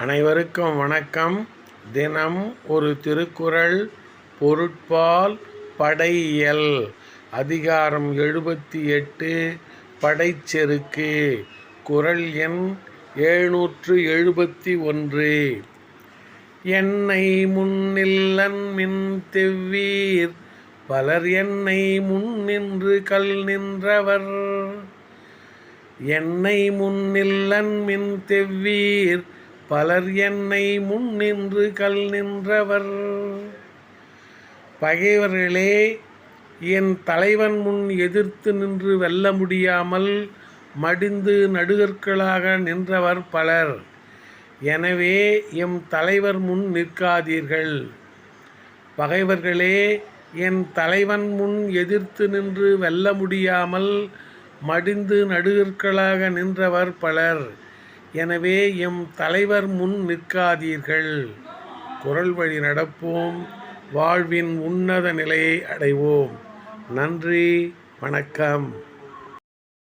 அனைவருக்கும் வணக்கம். தினம் ஒரு திருக்குறள் பொருட்பால் படையியல். அதிகாரம் எழுபத்தி எட்டு படைச்செருக்கு குறள் எண் எழுநூற்று எழுபத்தி ஒன்று. என்னை முன்னில்லன் மின் தெவ்வீர் பலர் என்னை முன்னின்று கல் நின்றவர். என்னை முன்னில்லன் மின் தெவ்வீர் பலர் என்னை முன் நின்று கல் நின்றவர். பகைவர்களே என் தலைவன் முன் எதிர்த்து நின்று வெல்ல முடியாமல் மடிந்து நடுகற்களாக நின்றவர் பலர். எனவே எம் தலைவர் முன் நிற்காதீர்கள். பகைவர்களே என் தலைவன் முன் எதிர்த்து நின்று வெல்ல முடியாமல் மடிந்து நடுகற்களாக நின்றவர் பலர். எனவே எம் தலைவர் முன் நிற்காதீர்கள். குரல் வழி நடப்போம். வாழ்வின் உன்னத நிலையை அடைவோம். நன்றி. வணக்கம்.